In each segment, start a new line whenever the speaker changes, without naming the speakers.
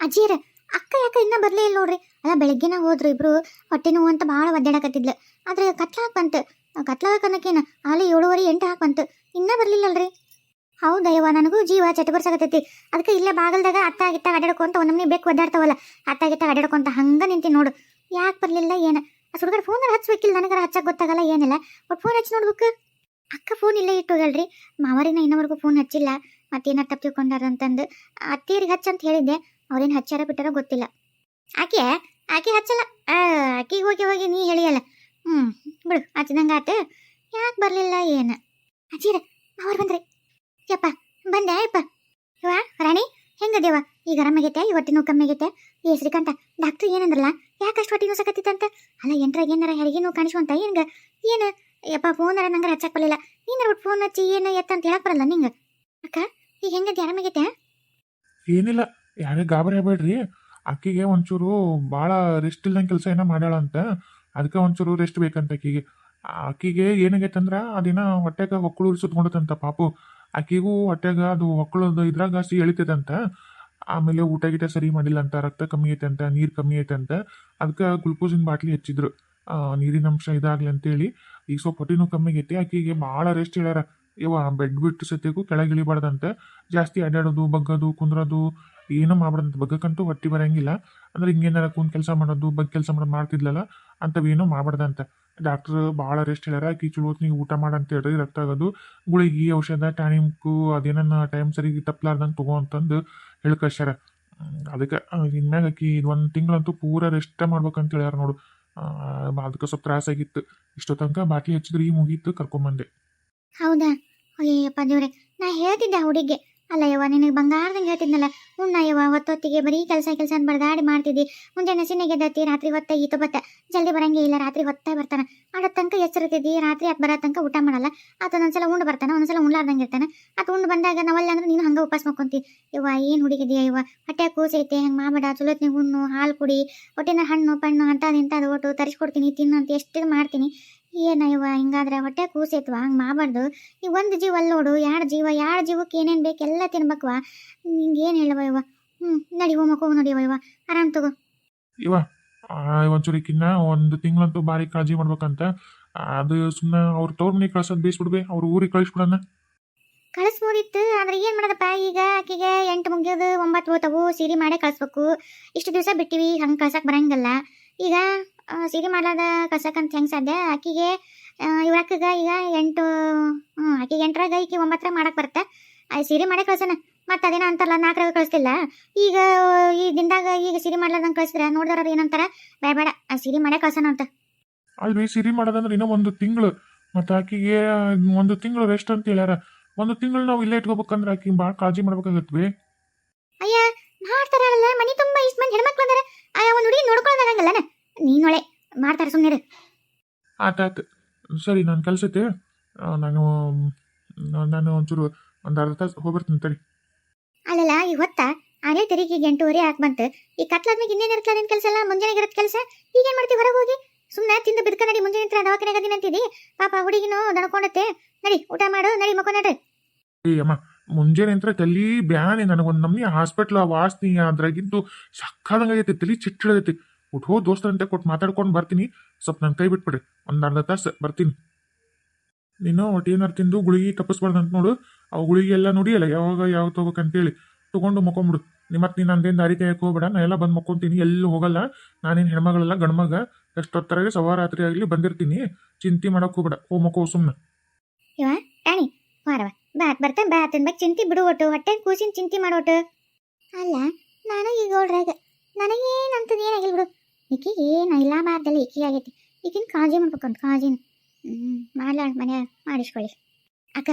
ಅಜ್ಜಿಯರ, ಅಕ್ಕ ಯಾಕ ಇನ್ನೂ ಬರ್ಲೇ ಇಲ್ಲ ನೋಡ್ರಿ. ಅಲ್ಲ, ಬೆಳಗ್ಗೆನ ಹೋದ್ರು ಇಬ್ರು, ಹೊಟ್ಟೆ ನೋವು ಅಂತ ಭಾಳ ಒದ್ದಾಡಕತ್ತಿದ್ಲು. ಆದ್ರೆ ಕತ್ಲಾಕ್ ಬಂತು. ಕತ್ಲಾಕ್ ಅನ್ನಕೇನ ಅಲ್ಲಿ ಏಳುವರೆ ಎಂಟು ಹಾಕ್ ಬಂತು. ಇನ್ನ ಬರ್ಲಿಲ್ಲಲ್ರಿ. ಹೌದಯ್ಯವ ನನಗೂ ಜೀವ ಚಟಬರ್ಸಾಕತ್ತೈತಿ ಅದಕ್ಕೆ ಇಲ್ಲೇ ಬಾಗಲ್ದಾಗ ಅತ್ತ ಗಿತ್ತ ಅಡ್ಯಾಡ್ಕೊಂತ ಒಂದೊಮ್ಮೆ ಬೇಕು ಒದ್ದಾಡ್ತಾವಲ್ಲ, ಅತ್ತ ಗಿತ್ತ ಅಡ್ಯಾಡ್ಕೊಂತ ಹಂಗ ನಿಂತಿ ನೋಡು. ಯಾಕೆ ಬರಲಿಲ್ಲ ಏನ? ಆ ಫೋನ್ ಹಚ್ಬೇಕಿಲ್ಲ ನನಗೆ ಹಚ್ಚಕ್ಕೆ ಗೊತ್ತಾಗಲ್ಲ ಏನಿಲ್ಲ. ಒಟ್ಟು ಫೋನ್ ಹಚ್ಚಿ ನೋಡ್ಬೇಕು ಅಕ್ಕ ಫೋನ್ ಇಲ್ಲೇ ಇಟ್ಟು ಹೋಗಲ್ರಿ ಮಾವರಿನ ಇನ್ನವರೆಗೂ ಫೋನ್ ಹಚ್ಚಿಲ್ಲ. ಮತ್ತೇನಾರು ತಪ್ಪು ತಿಳ್ಕೊಂಡಾರ ಅಂತಂದು ಅತ್ತಿಯರಿಗೆ ಹಚ್ಚಂತ ಹೇಳಿದ್ದೆ. ಅವ್ರೇನು ಹಚ್ಚಾರ ಬಿಟ್ಟಾರ ಗೊತ್ತಿಲ್ಲ. ಆಕೆ ಆಕೆ ಹಚ್ಚಲ್ಲ. ಆಕೆಗೆ ಹೋಗಿ ಹೋಗಿ ನೀ ಹೇಳಿಯಲ್ಲ. ಹ್ಞೂ ಬಿಡು ಹಚ್ಚಿದಂಗೆ ಆತು. ಯಾಕೆ ಬರಲಿಲ್ಲ ಏನು? ಅಜ್ಜಿರ ಅವ್ರು ಬಂದ್ರಿ. ಯಪ್ಪ, ಬಂದೆ, ಯಪ್ಪ. ಇವ ರಾಣಿ, ಹೆಂಗದೇವ? ಈಗ ಆರಾಮಾಗೈತೆ ಈ ಹೊಟ್ಟೆ ನೋವು ಕಮ್ಮಿ ಆಗೈತೆ. ಏ, ಶ್ರೀಕಾಂತ ಡಾಕ್ಟ್ರ್ ಏನಂದ್ರಲ್ಲ? ಯಾಕಷ್ಟು ಹೊಟ್ಟೆ ನೋವು ಸಕತ್ತಿತ್ತಂತ? ಅಲ್ಲ, ಎಂಟ್ರಾಗ ಏನಾರ ಹೆರಿಗೆ ನೋವು ಕಾಣಿಸುವಂತ ಹೆಂಗ? ಏನು? ಯಪ್ಪ ಫೋನರ ನಂಗೆ ಹಚ್ಚಕ್ಕೆ ಬರಲಿಲ್ಲ. ನೀನಾರ ಒಟ್ಟು ಫೋನ್ ಹಚ್ಚಿ ಏನು ಎತ್ತ ಅಂತ ಹೇಳಕ್ ಬರಲ್ಲ ನಿಂಗೆ? ಅಕ್ಕ, ಈಗ ಹೆಂಗೈತೆ ಆರಾಮಾಗೈತೆ?
ಏನಿಲ್ಲ. ಯಾರೇ ಗಾಬರಿ ಆಗ್ಬೇಡ್ರಿ. ಅಕ್ಕಿಗೆ ಒಂಚೂರು ಭಾಳ ರೆಸ್ಟ್ ಇಲ್ದಂಗೆ ಕೆಲಸ ಏನೋ ಮಾಡ್ಯಾಳಂತ ಅದಕ್ಕೆ ಒಂಚೂರು ರೆಸ್ಟ್ ಬೇಕಂತ ಆಕಿಗೆ ಆಕಿಗೆ ಆ ಅದಿನ ಹೊಟ್ಟೆಗೆ ಒಕ್ಕಳು ಸುತ್ಕೊಂಡತಂತ ಪಾಪು. ಆಕಿಗೂ ಹೊಟ್ಟೆಗೆ ಅದು ಒಕ್ಕಳು ಇದ್ರಾಗ ಸಿ ಎಳಿತೈತಂತ ಆಮೇಲೆ ಊಟ ಗೀಟ ಸರಿ ಮಾಡಿಲ್ಲ ಅಂತ ರಕ್ತ ಕಮ್ಮಿ ಐತೆ ಅಂತ ನೀರು ಕಮ್ಮಿ ಐತೆ ಅಂತ ಅದಕ್ಕೆ ಗ್ಲುಕೋಸಿನ ಬಾಟ್ಲಿ ಹಚ್ಚಿದ್ರು. ನೀರಿನ ಅಂಶ ಇದಾಗ್ಲಿ ಅಂತೇಳಿ. ಈಗ ಸ್ವಲ್ಪ ಹೊಟ್ಟಿನೂ ಕಮ್ಮಿ ಆಗೈತಿ ಅಕ್ಕಿಗೆ ಭಾಳ ರೆಸ್ಟ್ ಹೇಳ್ಯಾರ. ಇವ ಬೆಡ್ ಬಿಟ್ಟು ಸತ್ಯಕ್ಕೂ ಕೆಳಗೆ ಇಳಿಬಾರ್ದಂತೆ, ಜಾಸ್ತಿ ಅಡ್ಡಾಡೋದು ಬಗ್ಗೋದು, ಕುಂದ್ರೋದು ಏನೂ ಮಾಡ್ಬಾರ್ದಂತ ಬಗ್ಗಕ್ಕಂತೂ ಹೊಟ್ಟಿ ಬರೋಂಗಿಲ್ಲ. ಅಂದ್ರೆ ಹಿಂಗೇನಾರ ಕೂನ್ ಕೆಲಸ ಮಾಡೋದು ಬಗ್ಗೆ ಕೆಲಸ ಮಾಡೋದು ಮಾಡ್ತಿದ್ಲಲ್ಲ ಏನೋ ಮಾಡ್ಬಾರ್ದಂತ. ಡಾಕ್ಟರ್ ಭಾಳ ರೆಸ್ಟ್ ಹೇಳ್ಯಾರ ಆಕಿ ಚಲೋತ್ನಿಗೆ ಊಟ ಮಾಡಂತ ಹೇಳ್ರಿ, ರಕ್ತ ಆಗೋದು. ಗುಳಿಗೆ, ಔಷಧ ಟ್ಯಾನಿಮ್ಕು ಅದೇನನ್ನ ಟೈಮ್ ಸರಿಗೆ ತಪ್ಪಲಾರ್ದಂಗೆ ತಗೋ ಅಂತಂದು ಹೇಳ್ಕಳ್ಸ್ಯಾರ. ಅದಕ್ಕೆ ಇನ್ಮ್ಯಾಗ ಆಕಿ ಒಂದು ತಿಂಗಳಂತೂ ಪೂರ ರೆಸ್ಟ್ ಮಾಡ್ಬೇಕಂತ ಹೇಳ್ಯಾರ ನೋಡು. ಅದಕ್ಕೆ ಸ್ವಲ್ಪ ತ್ರಾಸಾಗಿತ್ತು ಇಷ್ಟೋ ತನಕ ಬಾಟ್ಲಿ ಹಚ್ಚಿದ್ರೆ ಈ ಮುಗೀತು, ಕರ್ಕೊಂಬಂದೆ.
ಹೌದಾ? ಅಯ್ಯಪ್ಪ ದೇವ್ರೆ, ನಾ ಹೇಳ್ತಿದ್ದೆ ಹುಡುಗಿ. ಅಲ್ಲ ಯವ್ವ, ನಿನಗೆ ಬಂಗಾರದಂಗೆ ಹೇಳ್ತಿದ್ನಲ್ಲ ಯವ್ವ, ಹೊತ್ತೊತ್ತಿಗೆ ಬರೀ ಕೆಲಸ ಕೆಲಸ ಬಡದಾಡಿ ಮಾಡ್ತಿದ್ದಿ. ಮುಂಜಾನೆ ಸಿನೆಗೆ ಎದ್ದತ್ತಿ ರಾತ್ರಿ ಹೊತ್ತ ಈತ ಬತ್ತ. ಜಲ್ದಿ ಬರಂಗೆ ಇಲ್ಲ, ರಾತ್ರಿ ಹೊತ್ತೇ ಬರ್ತಾನೆ. ಆಡೋ ತನಕ ಎಚ್ಚರಿತಿದ್ದಿ, ರಾತ್ರಿ ಅದು ಬರೋ ತನಕ ಊಟ ಮಾಡಲ್ಲ. ಆತ ಒಂದ್ಸಲ ಉಂಡು ಬರ್ತಾನೆ ಒಂದ್ಸಲ ಉಂಡ್ಲಾರ್ದಂಗೆ ಇರ್ತಾನೆ. ಆತ ಉಂಡು ಬಂದಾಗ ನಾವಲ್ಲ ಅಂದ್ರೆ ನೀನು ಹಂಗೆ ಉಪವಾಸ ಮಾಡ್ಕೊಂತಿ. ಯವ್ವ, ಏನು ಹುಡುಗಿದೆಯಾ ಯವ್ವ? ಹೊಟ್ಟೆ ಕೂಸೈತೆ, ಹಂಗೆ ಮಾಡಬೇಡ. ಚಲೋತ್ನಿ ಹುಣ್ಣು ಹಾಲು ಕುಡಿ. ಹೊಟ್ಟೆನ ಹಣ್ಣು, ಪಣ್ಣು ಅಂಥದ್ದು ಇಂಥದ್ದು ಒಟ್ಟು ತರಿಸ್ಕೊಡ್ತೀನಿ, ತಿನ್ನು ಅಂತ ಎಷ್ಟು ಮಾಡ್ತೀನಿ. ಏನ ಇವ? ಹಿಂಗಾದ್ರೆ ಹೊಟ್ಟೆ ಕೂಸೈತ್ವ? ಹಂಗೆ ಮಾಡಬಾರ್ದು. ಈ ಒಂದು ಜೀವ ಅಲ್ಲಿ ನೋಡು ಎರಡು ಜೀವ ಎರಡು ಜೀವಕ್ಕೆ ಏನೇನು ಬೇಕು ಎಲ್ಲ ತಿನ್ಬೇಕವ? ನಿಂಗೆ ಏನು ಹೇಳವ ಇವ? ಹ್ಞೂ ನಡಿ ಹೋಮಕ್ಕೆ ನಡಿಯವ ಇವ ಆರಾಮ್ ತಗೋ.
ಇವ ಒಂಚೂರಿಕಿನ್ನ ಒಂದು ತಿಂಗಳಂತೂ ಭಾರಿ ಕಾಳಜಿ ಮಾಡ್ಬೇಕಂತ. ಅದು ಸುಮ್ಮನೆ ಅವ್ರ ತವ್ರ ಮನೆಗೆ ಕಳ್ಸೋದು ಬೇಯಿಸ್ಬಿಡ್ಬೆ ಅವ್ರ ಊರಿಗೆ ಕಳಿಸ್ಬಿಡಣ.
ಕಳಿಸ್ಬೋದಿತ್ತು ಆದ್ರೆ ಏನು ಮಾಡೋದಪ್ಪ ಈಗ? ಆಕೆಗೆ ಎಂಟು ಮುಗಿಯೋದು ಒಂಬತ್ತು ಹೋತವು ಸೀರೆ ಮಾಡೇ ಕಳಿಸ್ಬೇಕು. ಇಷ್ಟು ದಿವಸ ಬಿಟ್ಟಿವಿ ಹಂಗೆ ಕಳ್ಸಕ್ಕೆ ಬರಂಗಿಲ್ಲ. ಈಗ ಸೀರೆ ಮಾಡ್ಲಾದ ಕಸಕಂತ ಹೆಂಗೆ ಸಾಧ್ಯ? ಆಕಿಗೆ ಇವ್ರ ಅಕ್ಕಗ ಈಗ ಎಂಟು ಹ್ಞೂ ಆಕಿಗೆ ಎಂಟರಾಗ ಈಕಿ ಒಂಬತ್ತರ ಮಾಡಕ್ಕೆ ಬರುತ್ತೆ. ಆ ಸೀರೆ ಮಾಡೇ ಕಳ್ಸೋಣ ಮತ್ತೆ ಅದೇನೋ ಅಂತಲ್ಲ ನಾಲ್ಕರಾಗ ಕಳಿಸ್ತಿಲ್ಲ. ಈಗ ಈ ದಿನದಾಗ ಈಗ ಸೀರೆ ಮಾಡ್ಲಾರ್ದಂಗೆ ಕಳಿಸಿದ್ರೆ ನೋಡಿದವ್ರು ಏನಂತಾರ? ಬೇಡ ಬೇಡ ಆ ಸೀರೆ ಮಾಡೇ ಕಳ್ಸೋಣ ಅಂತ.
ಅಲ್ರಿ ಸಿರಿ ಮಾಡೋದಂದ್ರೆ ಇನ್ನೂ ಒಂದು ತಿಂಗಳು. ಮತ್ತು ಆಕಿಗೆ ಒಂದು ತಿಂಗಳು ರೆಸ್ಟ್ ಅಂತ ಹೇಳ್ಯಾರ. ಒಂದು ತಿಂಗಳು ನಾವು ಇಲ್ಲೇ ಇಟ್ಕೋಬೇಕಂದ್ರೆ ಆಕಿ ಭಾಳ ಕಾಳಜಿ ಮಾಡ್ಬೇಕಾಗತ್ವಿ
ಅಯ್ಯ ಮಾಡ್ತಾರಲ್ಲ ಮನೆ ತುಂಬಾ ಇಷ್ಟ ಮಂದಿ ಹೆಣ್ಮಕ್ಳು ಅದಾರ. ಆ ಒಂದು ಹುಡುಗಿ ನೋಡ್ಕೊಳ್ಳೋದಾಗಂಗಲ್ಲನ ನೀನೊಳೆ ಮಾಡ್ತಾರೆ ಸುಮ್ಮನೆ
ಆತಾತು ಸರಿ ನಾನು ಕಲಿಸುತ್ತೆ ನಾನು ನಾನು ಒಂಚೂರು ಒಂದು ಅರ್ಧ ತಾಸು ಹೋಗ್ಬರ್ತೀನಿ ತಡಿ.
ಅಲ್ಲಲ್ಲ ಈ ಹೊತ್ತ ಅದೇ ತೆರಿಗೆ ಎಂಟೂವರೆ ಹಾಕಿ ಬಂತು. ಈ ಕತ್ಲಾದ್ಮೇಲೆ ಇನ್ನೇನು ಇರ್ತಲ್ಲ ಅದೇನು ಕೆಲಸ ಎಲ್ಲ? ಮುಂಜಾನೆ ಇರತ್ತೆ ಕೆಲಸ? ಈಗೇನ್ ಮಾಡ್ತೀವಿ ಹೊರಗೆ ಹೋಗಿ? ಸುಮ್ಮನೆ ತಿಂದು ಬಿದ್ಕ ನಡಿ ಮುಂಜಾನೆ ಹತ್ರ ದವಾಖಾನೆ ಅದೀನಿ ಅಂತಿದ್ದಿ ಪಾಪ ಹುಡುಗಿನೋ ದಣಕೊಂಡತ್ತೆ. ನಡಿ ಊಟ ಮಾಡು ನಡಿ ಮಕ್ಕೊಂಡ್ರೆ ನಡ್ರಿ.
ಏ ಅಮ್ಮ ಮುಂಜಾನೆ ಅಂತ ತಲಿ ಬ್ಯಾನೆ. ನನಗೊಂದು ನಮ್ನಿ ಹಾಸ್ಪಿಟ್ಲ್ ಆ ವಾಸನಿ ಅದ್ರಾಗಿದ್ದು ಸಕ್ಕದಂಗಾಗೈತಿ ತಲಿ ಚಿಟ್ಟಿಳಗೈತಿ ಉಟ್ ಹೋ ದೋಸ್ತರಂತೆ ಕೊಟ್ಟು ಮಾತಾಡ್ಕೊಂಡು ಬರ್ತೀನಿ. ಸ್ವಲ್ಪ ನನ್ನ ಕೈ ಬಿಟ್ಬಿಡ್ರಿ ಒಂದು ಅರ್ಧ ತಾಸು ಬರ್ತೀನಿ. ನೀನು ಒಟ್ಟು ಏನಾರು ತಿಂದು ಗುಳಿಗೆ ತಪ್ಪಿಸ್ಬಾರ್ದಂತ ನೋಡು. ಅವು ಗುಳಿಗೆ ಎಲ್ಲ ನೋಡಿಯಲ್ಲ ಯಾವಾಗ ಯಾವ ತಗೋಬೇಕಂತೇಳಿ. ತೊಗೊಂಡು ಮಕ್ಕೊಂಬಿಡು. ನಿಮ್ಮ ಮತ್ತೆ ನೀನು ನಂದೇನು ದಾರಿ ತೆಗೆಯಕ್ಕೆ ಹೋಗ್ಬೇಡ. ನಾನು ಎಲ್ಲ ಬಂದು ಮಕ್ಕೊಂತೀನಿ. ಎಲ್ಲೂ ಹೋಗಲ್ಲ. ನಾನೇನು ಹೆಣ್ಮಗಳಲ್ಲ ಗಂಡ್ಮಗ ಎಷ್ಟೊತ್ತರಾಗೆ ಸವಾರಾತ್ರಿ ಆಗಲಿ ಬಂದಿರ್ತೀನಿ. ಚಿಂತೆ ಮಾಡಕ್ಕೆ ಹೋಗ್ಬೇಡ. ಹೋ ಮಕ್ಕೋ ಸುಮ್ಮನೆ
ರಾಣಿ ವಾರವ ಬಾತ್ ಬರ್ತಾ ಬಾತ್ ಚಿಂತಿ ಬಿಡು ಒಟ್ಟು. ಹೊಟ್ಟೆ ಕೂಸಿನ ಚಿಂತೆ ಮಾಡೋಟು ಅಲ್ಲ, ನಾನು ಈಗ ಓಡ್ರಾಗ ನನಗೇನಂತದೇನಾಗಿಲ್ಲ ಬಿಡು. ಈಕಿಗೆ ಏನು ಇಲ್ಲ ಬಾರ್ದಲ್ಲಿ ಈಕಿ ಆಗೈತಿ. ಈಗಿನ ಕಾಳಜಿ ಮಾಡ್ಬೇಕಂತ ಕಾಳಜಿನ ಹ್ಞೂ ಮಾಡ್ಲಾಳ ಮನೆ ಮಾಡಿಸ್ಕೊಳ್ಳಿ. ಅಕ್ಕ,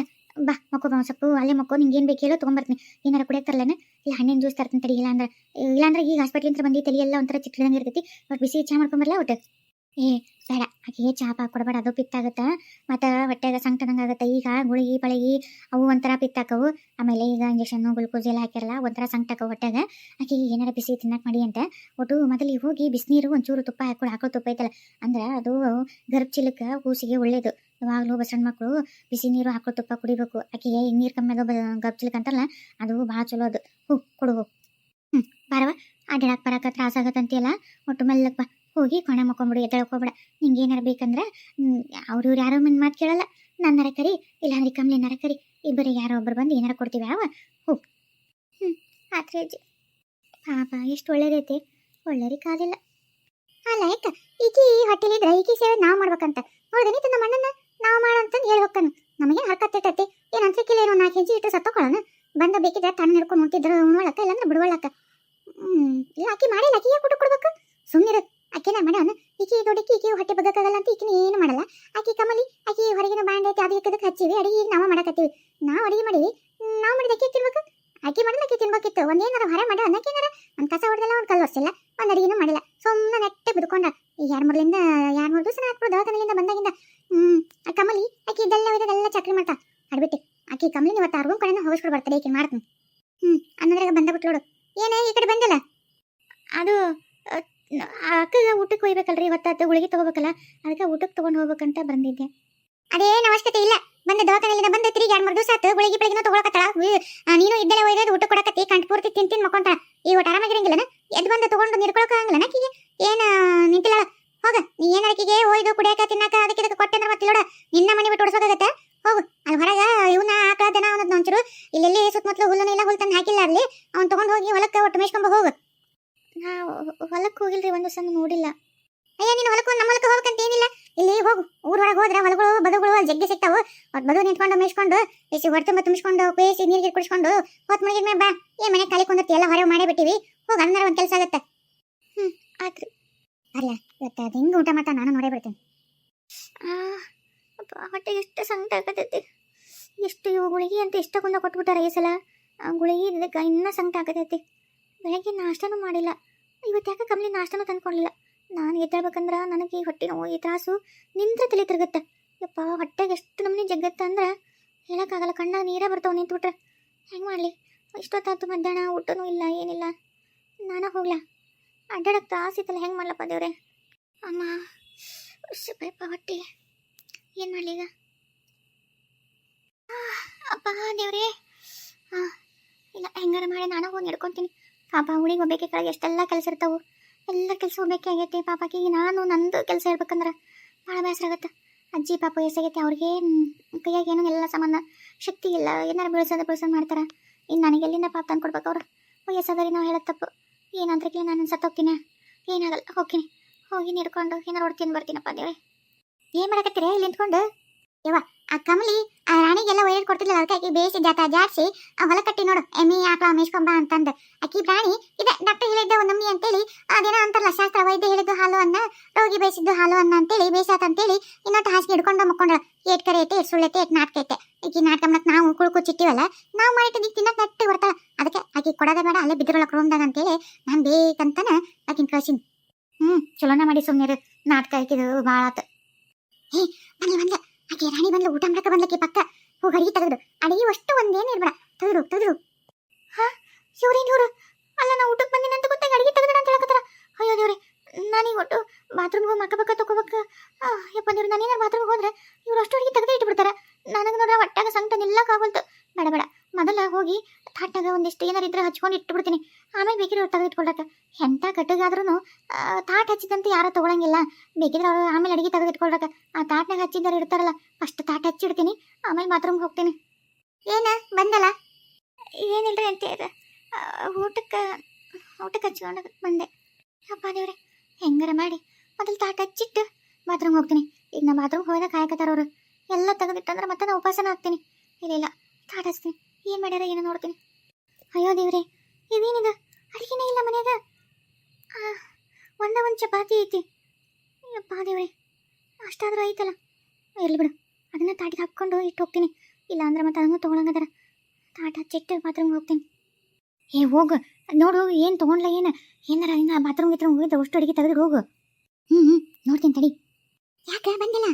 ಬಾ ಮಕ್ಕೋ ಬಾ ಸ್ವಲ್ಪ, ಅಲ್ಲೇ ಮಕ್ಕೋ ನಿಂಗೆ ಏನು ಬೇಕು ಹೇಳೋ, ತೊಗೊಂಬರ್ತೀನಿ. ಏನಾರ ಕುಡಿಯಕ್ಕೆ ತರಲೇನ? ಇಲ್ಲ, ಹಣ್ಣಿನ ಜ್ಯೂಸ್ ತರ್ತೀನಿ ತಡಿ ಇಲ್ಲ ಅಂದ್ರೆ ಇಲ್ಲಾಂದ್ರೆ ಈಗ ಹಾಸ್ಪಿಟ್ಲಿಂದ ಬಂದು, ತಲೆ ಎಲ್ಲ ಒಂಥರ ಚಿಕ್ಕದಂಗೆ ಇರ್ತೈತಿ. ಬಟ್ ಬಿಸಿ ಚಾ ಮಾಡ್ಕೊಂಬರ್ಲ ಒಟ್ಟು? ಏ ಬೇಡ ಆಕೆಗೆ ಚಾಪ ಕೊಡಬೇಡ, ಅದು ಪಿತ್ತಾಗತ್ತ? ಮತ್ತು ಹೊಟ್ಟೆಗೆ ಸಂಕಟದಂಗೆ ಆಗುತ್ತೆ ಈಗ ಗುಳಿಗಿ ಪಳಗಿ ಅವು ಒಂಥರ ಪಿತ್ತಾಕವು. ಆಮೇಲೆ ಈಗ ಇಂಜೆಕ್ಷನ್ನು ಗ್ಲುಕೋಸ್ ಎಲ್ಲ ಹಾಕಿರಲ್ಲ ಒಂಥರ ಸಂಕಟಕ್ಕವು ಹೊಟ್ಟೆಗೆ. ಆಕೆಗೆ ಏನಾರ ಬಿಸಿ ತಿನ್ನಕ್ಕೆ ಮಾಡಿ ಅಂತ. ಒಟ್ಟು ಮೊದಲಿಗೆ ಹೋಗಿ ಬಿಸಿನೀರು ಒಂಚೂರು ತುಪ್ಪ ಹಾಕೊಂಡು ಹಾಕೋ ತುಪ್ಪ ಐತಲ್ಲ. ಅಂದ್ರೆ ಅದು ಗರ್ಭ ಚಿಲಕ ಕೂಸಿಗೆ ಒಳ್ಳೇದು. ಯಾವಾಗಲೂ ಬಸಣ್ಣ ಮಕ್ಕಳು ಬಿಸಿ ನೀರು ಹಾಕೋ ತುಪ್ಪ ಕುಡಿಬೇಕು. ಆಕೆಗೆ ಈಗ ನೀರು ಕಮ್ಮಿ ಆಗೋ ಗರ್ಭ ಚೀಲಕ್ಕೆ ಅಂತಾರಲ್ಲ ಅದು ಭಾಳ ಚಲೋ ಅದು. ಹ್ಞೂ ಕೊಡು ಹ್ಞೂ ಬಾರವ ಅಡ್ಡಾಡಕ್ ಬರಕ್ಕೆ ತ್ರಾಸ ಆಗತ್ತಂತೀಯಲ್ಲ, ಒಟ್ಟು ಮೆಲ್ಲಕ್ಕೆ ಹೋಗಿ ಕೊನೆ ಮಕ್ಕೊಂಬಿಡು ಎದ್ದೇಳ್ಕೊಬೇಡ ನಿಂಗೆ ಏನಾರು ಬೇಕಂದ್ರೆ ಅವ್ರು ಇವ್ರು ಯಾರೋ ಮನ್ ಮಾತು ಕೇಳಲ್ಲ. ನನ್ನರ ಕರಿ, ಇಲ್ಲಾಂದ್ರೆ ಕಮ್ಲಿನಾರ ಕರಿ. ಇಬ್ಬರಿಗೆ ಯಾರೋ ಒಬ್ರು ಬಂದು ಏನಾರ ಕೊಡ್ತೀವಿ ಅವ ಹೋಗ್ ಹ್ಞೂ ಆತ್ರಿ ಅಜ್ಜಿ. ಪಾಪ, ಎಷ್ಟು ಒಳ್ಳೇದೈತಿ. ಒಳ್ಳೇರಿ ಕಾದಿಲ್ಲ ಅಲ್ಲ ಯಾಕ ಈಕಿ ಹೊಟ್ಟೆಲಿದ್ರೆ ಈಕಿ ಸೇವೆ ನಾವು ಮಾಡ್ಬೇಕಂತ. ನೋಡಿದನಿ ತನ್ನ ಮಣ್ಣನ್ನ? ನಾವು ಮಾಡಂತಂದು ಹೇಳಿ ನಮಗೆ ಹಾಕತ್ತಿಟ್ಟತಿ ಏನು ಅನ್ಸಕ್ಕಿಲ್ಲ ಏನೋ ನಾಲ್ಕು ಕೆಜಿ ಇಟ್ಟು ಸತ್ತಕೊಳ್ಳೋಣ ಬಂದ ಬೇಕಿದ್ರೆ ತಣ್ಣ ಹಿಡ್ಕೊಂಡು ಹೋಗ್ತಿದ್ರು ಉಣ್ವಳಕ್ಕ, ಇಲ್ಲಾಂದ್ರೆ ಹ್ಞೂ ಇಲ್ಲ, ಆಕಿ ಮಾಡಿಲ್ಲ ಆಕಿಗೆ ಕೊಟ್ಟು ಕೊಡ್ಬೇಕು? ಸುಮ್ಮನಿರು ಆಕಿನ ಮಾಡ್ಯಾನ ಈಕಿ ದೊಡ್ಡಕಿ ಈಕಿ ಹೊಟ್ಟೆ ಬಗ್ಗಕ್ಕಾಗಲ್ಲ ಅಂತ ಈಕಿನ ಏನು ಮಾಡಲ್ಲ ಆಕಿ ಕಮಲಿ ಆಕಿ ಹೊರಗಿನ ಬಾಂಡೆ ಐತಿ ಅದಕ್ಕೆ ಇದಕ್ಕೆ ಹಚ್ಚಿವಿ ಅಡಿಗೆ ಈಗ ನಾವು ಮಾಡಕತ್ತೀವಿ ನಾವು ಅಡಿಗೆ ಮಾಡೀವಿ ನಾವು ಮಾಡಿದ ಆಕಿ ತಿನ್ಬೇಕು ಆಕಿ ಮಾಡಿದ್ರೆ ಆಕಿ ತಿನ್ಬೇಕಿತ್ತು ಒಂದೇನಾರ ಹೊರ ಮಾಡ ಅನ್ನಕ್ಕೇನಾರ ಒಂದು ಕಸ ಹೊಡೆದಲ್ಲ ಒಂದು ಕಲ್ಲು ಒರ್ಸಿಲ್ಲ ಒಂದು ಅಡಿಗೆನೂ ಮಾಡಿಲ್ಲ ಸುಮ್ಮನೆ ನೆಟ್ಟೆ ಬಿದ್ಕೊಂಡ ಈಗ ಎರಡು ಮೂರ್ಲಿಂದ ಎರಡು ಮೂರು ದಿವಸ ಹಾಕ್ಬಿಡು ದವಾಖಾನೆಯಿಂದ ಬಂದಾಗಿಂದ ಹ್ಮ್ ಆ ಕಮಲಿ ಆಕಿ ಇದೆಲ್ಲ ಇದೆಲ್ಲ ಚಕ್ರಿ ಮಾಡ್ತಾ ಅಡ್ಬಿಟ್ಟು ಆಕಿ ಕಮಲಿನ ಇವತ್ತು ಆರ್ಗು ಕಡೆನ ಹೋಗಿಸ್ಕೊಡ್ ಬರ್ತಾರೆ ಈಕಿನ ಮಾಡ್ತೀನಿ ಹ್ಮ್ ಅನ್ನೋದ್ರಾಗ ಬಂದ ಬಿಟ್ಟು ನೋಡು ಏನೇ ಈ ಕಡೆ ಬಂದಲ್ಲ ಅದು ಅಕ್ಕಗೆ ಊಟಕ್ಕೆ ಒಯ್ಬೇಕಲ್ರಿ ಇವತ್ತು ಗುಳಿಗೆ ತಗೋಬೇಕಲ್ಲ? ಅದಕ್ಕೆ ಊಟಕ್ಕೆ ತಗೊಂಡು ಹೋಗ್ಬೇಕಂತ ಬಂದಿದ್ದೆ. ಅದೇನು ಅವಶ್ಯಕತೆ ಇಲ್ಲ. ಬಂದ ದವಾಖಾನೆಯಿಂದ ಬಂದ ತಿರುಗಿ ಎರಡು ಮೂರು ದಿವಸ ಆತು. ಗುಳಿಗೆ ಬೆಳಗಿನ ತಗೊಳಕತ್ತಳ. ನೀನು ಇದ್ದಲೇ ಒಯ್ದು ಊಟ ಕೊಡಕತ್ತಿ. ಕಂಠ ಪೂರ್ತಿ ತಿನ್ ಮಕ್ಕೊಂತಾಳ. ಈ ಒಟ್ಟು ಆರಾಮಾಗಿರಂಗಿಲ್ಲನ? ಎದ್ದು ಬಂದು ತಗೊಂಡು ನಿರ್ಕೊಳಕಾಗಂಗಿಲ್ಲ ಆಕಿಗೆ ಏನ ನಿಂತಿಲ್ಲ ಹೋಗ. ನೀ ಏನು ಆಕಿಗೆ ಒಯ್ದು ಕುಡಿಯಾಕ ತಿನ್ನಾಕ ಅದಕ್ಕೆ ಇದಕ್ಕೆ ಕೊಟ್ಟೆ ಅಂದ್ರೆ ನಿನ್ನ ಮನೆ ಬಿಟ್ಟು ಓಡಿಸೋಕಾಗತ್ತೆ? ಹೋಗು. ಅಲ್ಲಿ ಹೊರಗ ಇವನ್ನ ಆಕಳ ದನ ಅವನದ್ ಒಂಚೂರು. ಇಲ್ಲೆಲ್ಲಿ ಸುತ್ತಮುತ್ತಲು ಹುಲ್ಲನ ಇಲ್ಲ ಹುಲ್ ತಂದು ಹಾಕಿಲ್ಲ ಅಲ್ಲಿ. ಅವ್ನು ತಗೊಂಡು ಹೋಗಿ ಹೊಲಕ್ಕೆ ಒಟ್ಟು ಮೇಯ್ಸ್ಕೊಂಬ ಹೋಗು. ನಾ ಹೊಲಕ್ಕೆ ಹೋಗಿಲ್ರಿ. ಒಂದು ಸಣ್ಣ ನೋಡಿಲ್ಲ. ಅಯ್ಯ, ನೀನು ಹೊಲಕ್ಕೆ, ನಮ್ಮ ಹೊಲಕ್ಕೆ ಹೋಗಕಂತ ಏನಿಲ್ಲ. ಇಲ್ಲಿ ಹೋಗು, ಊರೊಳಗೆ ಹೋದ್ರೆ ಹೊಲಗಳು, ಬದುಗಳು, ಅಲ್ಲಿ ಜಗ್ಗಿ ಸಿಗ್ತಾವು. ಅವ್ರು ಬದು ನಿಂತ್ಕೊಂಡು, ಮೇಯಿಸ್ಕೊಂಡು, ಬೇಸಿ ಹೊಟ್ಟೆ ತುಂಬ ತುಂಬಿಸ್ಕೊಂಡು ಬೇಸಿ ನೀರಿಗೆ ಕುಡಿಸ್ಕೊಂಡು ಹೊತ್ತು ಮುಳುಗಿದ ಮೇಲೆ ಬಾ. ಏ, ಮನೆ ಖಾಲಿ ಕುಂದಿರ್ತಿ, ಎಲ್ಲ ಹೊರಗೆ ಮಾಡೇ ಬಿಟ್ಟಿವಿ. ಹೋಗಿ ಅಂದ್ರೆ ಒಂದು ಕೆಲಸ ಆಗುತ್ತೆ. ಹ್ಞೂ ಆತ್ರಿ. ಅಲ್ಲ, ಇವತ್ತು ಅದು ಹೆಂಗೆ ಊಟ ಮಾಡ್ತಾ ನಾನು ನೋಡೇ ಬಿಡ್ತೀನಿ. ಹೊಟ್ಟೆ ಎಷ್ಟು ಸಂಕಟ ಆಗತೈತಿ. ಎಷ್ಟು ಇವು ಗುಳಿಗೆ ಅಂತ ಎಷ್ಟು ಕುಂದ ಕೊಟ್ಬಿಟ್ಟಾರ ಈ ಸಲ. ಗುಳಿಗೆ ಇದಕ್ಕೆ ಇನ್ನೂ ಸಂಕಟ ಆಗತೈತಿ. ಬೆಳಗ್ಗೆ ನಾಷ್ಟನೂ ಮಾಡಿಲ್ಲ. ಇವತ್ತು ಯಾಕೆ ಕಮ್ಮಿ ನಾಷ್ಟನೂ ತಂದ್ಕೊಡ್ಲಿಲ್ಲ? ನಾನು ಎದ್ದೇಳ್ಬೇಕಂದ್ರೆ ನನಗೆ ಈ ಹೊಟ್ಟೆ ನೋವು, ಈ ತ್ರಾಸು ನಿಂತ್ರ ತಲೆ ತಿರುಗತ್ತೆ. ಯಪ್ಪ, ಹೊಟ್ಟೆಗೆ ಎಷ್ಟು ನಮ್ಮನೆ ಜಗ್ಗತ್ತೆ ಅಂದ್ರೆ ಹೇಳೋಕ್ಕಾಗಲ್ಲ ಕಣ್ಣಾಗ ನೀರೇ ಬರ್ತಾವೆ ನಿಂತ್ಬಿಟ್ರೆ. ಹೆಂಗೆ ಮಾಡಲಿ? ಇಷ್ಟೊತ್ತಾಯ್ತು ಮಧ್ಯಾಹ್ನ, ಊಟನೂ ಇಲ್ಲ, ಏನಿಲ್ಲ. ನಾನು ಹೋಗ್ಲಾ? ಅಡ್ಡಾಡಕ್ಕೆ ತ್ರಾಸಿತ್ತಲ್ಲ ಹೆಂಗೆ ಮಾಡ್ಲಪ್ಪ ದೇವ್ರೆ? ಅಮ್ಮ ಶಿವಪ್ಪ ಹೊಟ್ಟೆ. ಏನು ಮಾಡಲಿ ಈಗ? ಅಪ್ಪ, ದೇವ್ರೇ. ಹಾಂ ಇಲ್ಲ, ಹೆಂಗಾರ ಮಾಡಿ, ನಾನು ಹೋಗಿ ನಡ್ಕೊತೀನಿ. ಪಾಪ, ಹುಡುಗಿ ಒಬ್ಬಕ್ಕೆ ಕೆಳಗೆ ಎಷ್ಟೆಲ್ಲ ಕೆಲಸ ಇರ್ತಾವು. ಎಲ್ಲ ಕೆಲಸ ಬೇಕಾಗೈತಿ ಪಾಪಕ್ಕೆ ನಾನು ನಂದು ಕೆಲಸ ಹೇಳ್ಬೇಕಂದ್ರೆ ಭಾಳ ಬೇಸರ ಆಗುತ್ತೆ. ಅಜ್ಜಿ ಪಾಪ ಎಸಾಗೈತಿ ಅವ್ರಿಗೆ ಕೈಯಾಗ ಏನೋ ಎಲ್ಲ ಸಂಬಂಧ. ಶಕ್ತಿ ಇಲ್ಲ, ಏನಾರು ಬೆಳೆಸೋದು ಬೆಳೆಸೋದು ಮಾಡ್ತಾರೆ. ಇನ್ನು ನನಗೆ ಎಲ್ಲಿಂದ ಪಾಪ ತಂದು ಕೊಡ್ಬೇಕು ಅವ್ರು? ವಯಸ್ಸಾದ್ರಿ ನಾವು ಹೇಳೋದು ತಪ್ಪು. ಏನಂದ್ರೆ ನಾನು ಸತ್ತೋಗ್ತೀನಿ ಏನಾಗಲ್ಲ ಹೋಗ್ತೀನಿ. ಹೋಗಿ ನಿಡ್ಕೊಂಡು ಏನಾರು ಹೊಡ್ತೀನಿ ಬರ್ತೀನಪ್ಪ ದೇವ್ರೆ ಏನು ಮಾಡಕತ್ತೀರಿ? ಇಲ್ಲಿ ನಿಂತ್ಕೊಂಡು? ಯವ್ವ, ಆ ಕಮಲಿ, ಆ ರಾಣಿಗೆಲ್ಲ ಒಯ್ದು ಕೊಡ್ತಿಲ್ಲ ಅದಕ್ಕೆ ಬೇಯಿಸಿ ಜಾತ ಜಾಡ್ಸಿ, ಆ ಹೊಲ ಕಟ್ಟಿ ನೋಡು, ಎಮ್ಮಿ ಆಕಳ ಮೇಯ್ಸ್ಕೊಂಬ ಅಂತಂದು. ಆಕಿ ಪ್ರಾಣಿ, ಇದೆ ಡಾಕ್ಟರ್ ಹೇಳಿದ್ದ ಒಂದಮ್ಮಿ ಅಂತೇಳಿ ಅದೇನೋ ಅಂತಾರಲ್ಲ ಶಾಸ್ತ್ರ ವೈದ್ಯ ಹೇಳಿದ್ದು ಹಾಲು ಅನ್ನ, ರೋಗಿ ಬೇಯಿಸಿದ್ದು ಹಾಲು ಅನ್ನ ಅಂತೇಳಿ ಬೇಯಿಸಾತ ಅಂತೇಳಿ ಇನ್ನೊಟ್ಟು ಹಾಸಿಗೆ ಹಿಡ್ಕೊಂಡು ಮಕ್ಕೊಂಡ್ರ ಏಟ್ ಕರೆ ಐತೆ, ಏಟ್ ಸುಳ್ಳೈತೆ ಏಟ್ ನಾಟಕ ಐತೆ. ಈಕಿ ನಾಟಕ ಮಾಡಕ್ ನಾವು ಕುಳ್ಕು ಚಿಟ್ಟಿವಲ್ಲ, ನಾವು ಮಾಡಿಟ್ಟಿದ್ದು ತಿನ್ನಕ್ ನೆಟ್ಟಿ ಬರ್ತಾಳ. ಅದಕ್ಕೆ ಆಕಿ ಕೊಡೋದೇ ಬೇಡ, ಅಲ್ಲೇ ಬಿದ್ರೊಳಕ್ ರೂಮ್ದಾಗ ಅಂತೇಳಿ, ನಾನು ಬೇಕಂತನ ಆಕಿನ ಕಳ್ಸಿನಿ. ಹ್ಞೂ ಚಲೋನ ಮಾಡಿ ಸುಮ್ಮನೆ ನಾಟಕ ಹಾಕಿದ್ದು ಭಾಳ ಆತ. ಏ ಬನ್ನಿ ಬಂದ ಆಕೆ ರಾಣಿ ಬಂದ್ಲು ಊಟ ಮಾಡಕ ಬಂದ್ಲಕ್ಕೆ ಪಕ್ಕ ಹೋಗಿ ಅಡಿಗೆ ತೆಗೆದು ಅಡಿಗೆ ಅಷ್ಟು ಒಂದೇನು ಇರ್ಬೇಡ. ತೆಗೆದು ತೆಗೆದು. ಹಾ? ಇವ್ರೇನು ಇವ್ರು ಅಲ್ಲ, ನಾ ಊಟಕ್ಕೆ ಬಂದಿನ ಅಂತ ಗೊತ್ತಾಗ ಅಡಿಗೆ ತೆಗೆದ ಅಂತ ಹೇಳಕತ್ತಾರ. ಅಯ್ಯೋ, ದೇವ್ರೆ, ನಾನೀಗ ಒಟ್ಟು ಬಾತ್ರೂಮ್ಗೆ ಹೋಗಿ ಮಕ್ಕ ಪಕ್ಕ ತಗೋಬೇಕು ಯಪ್ಪ, ದೇವ್ರು, ನಾನು ಏನಾರು ಬಾತ್ರೂಮ್ಗೆ ಹೋದ್ರೆ ಇವ್ರು ಅಷ್ಟು ಅಡಿಗೆ ತೆಗೆದೇ ಇಟ್ಬಿಡ್ತಾರೆ. ನನಗೆ ನೋಡ್ರೆ ಹೊಟ್ಟಾಗ ಸಂಕಟ ನಿಲ್ಲಕ್ಕಾಗಲ್ತು ಬೇಡ ಬೇಡ. ಮೊದಲ ಹೋಗಿ ತಾಟ್ನಾಗ ಒಂದಿಷ್ಟು ಏನಾರು ಇದ್ರೆ ಹಚ್ಕೊಂಡು ಇಟ್ಬಿಡ್ತೀನಿ. ಆಮೇಲೆ ಬೇಕಿದ್ರೆ ಅವ್ರು ತೆಗೆದು ಇಟ್ಕೊಳಕ್ಕೆ. ಎಂಥ ಕಟ್ಟಗಾದ್ರೂ ತಾಟ್ ಹಚ್ಚಿದಂತೆ ಯಾರೂ ತೊಗೊಳಂಗಿಲ್ಲ. ಬೇಕಿದ್ರೆ ಅವ್ರು ಆಮೇಲೆ ಅಡಿಗೆ ತೆಗೆದು ಇಟ್ಕೊಳಕ್ಕೆ. ಆ ತಾಟ್ನಾಗ ಹಚ್ಚಿದ್ದಾರೆ ಇರ್ತಾರಲ್ಲ, ಫಸ್ಟ್ ತಾಟ್ ಹಚ್ಚಿಡ್ತೀನಿ, ಆಮೇಲೆ ಬಾತ್ರೂಮ್ಗೆ ಹೋಗ್ತೀನಿ. ಏನ, ಬಂದಲ್ಲ? ಏನಿಲ್ಲ ಅಂತ ಇದೆ? ಊಟಕ್ಕೆ ಊಟಕ್ಕೆ ಹಚ್ಕೊಂಡು ಬಂದೆ. ಅಪ್ಪ ದೇವ್ರೆ, ಹೆಂಗಾರ ಮಾಡಿ. ಮೊದಲು ತಾಟ್ ಹಚ್ಚಿಟ್ಟು ಬಾತ್ರೂಮ್ಗೆ ಹೋಗ್ತೀನಿ. ಈಗ ನಾ ಬಾತ್ರೂಮ್ಗೆ ಹೋದಾಗ ಕಾಯಕತ್ತಾರ ಅವರು. ಎಲ್ಲ ತೆಗೆದಿಟ್ಟಂದ್ರೆ ಮತ್ತೆ ನಾ ಉಪವಾಸನ ಆಗ್ತೀನಿ. ಇಲ್ಲ ಇಲ್ಲ, ತಾಟ್ ಹಚ್ತೀನಿ. ಏನು ಮಾಡ್ಯಾರ ಏನೋ ನೋಡ್ತೀನಿ. ಅಯ್ಯೋ ದೇವ್ರೆ, ಇದೇನಿದು? ಅಡುಗೆನೇ ಇಲ್ಲ ಮನ್ಯಾಗ ಒಂದೇ ಒಂದು ಚಪಾತಿ ಐತಿ. ಯಪ್ಪ ದೇವ್ರೆ, ಅಷ್ಟಾದ್ರೂ ಐತಲ್ಲ. ಇರಲಿ ಬಿಡು, ಅದನ್ನ ತಾಟಿಗೆ ಹಾಕ್ಕೊಂಡು ಇಟ್ಟು ಹೋಗ್ತೀನಿ. ಇಲ್ಲ ಅಂದ್ರೆ ಮತ್ತೆ ಅದನ್ನು ತೊಗೊಳಂಗದಾರ. ತಾಟ ಹಚ್ಚಿಟ್ಟು ಬಾತ್ರೂಮ್ಗೆ ಹೋಗ್ತೀನಿ. ಏ, ಹೋಗು. ನೋಡು, ಏನು ತೊಗೊಂಡ್ಲ, ಏನು? ಏನಾರ ಇನ್ನ ಬಾತ್ರೂಮ್ ಗಿತ್ರೂಮ್ ಹೋಗಿದ್ದ, ಅಷ್ಟು ಅಡಿಗೆ ತೆಗೆದು ಹೋಗು. ಹ್ಞೂ ಹ್ಞೂ ನೋಡ್ತೀನಿ ತಡಿ. ಯಾಕೆ ಬಂದಿಲ್ಲ?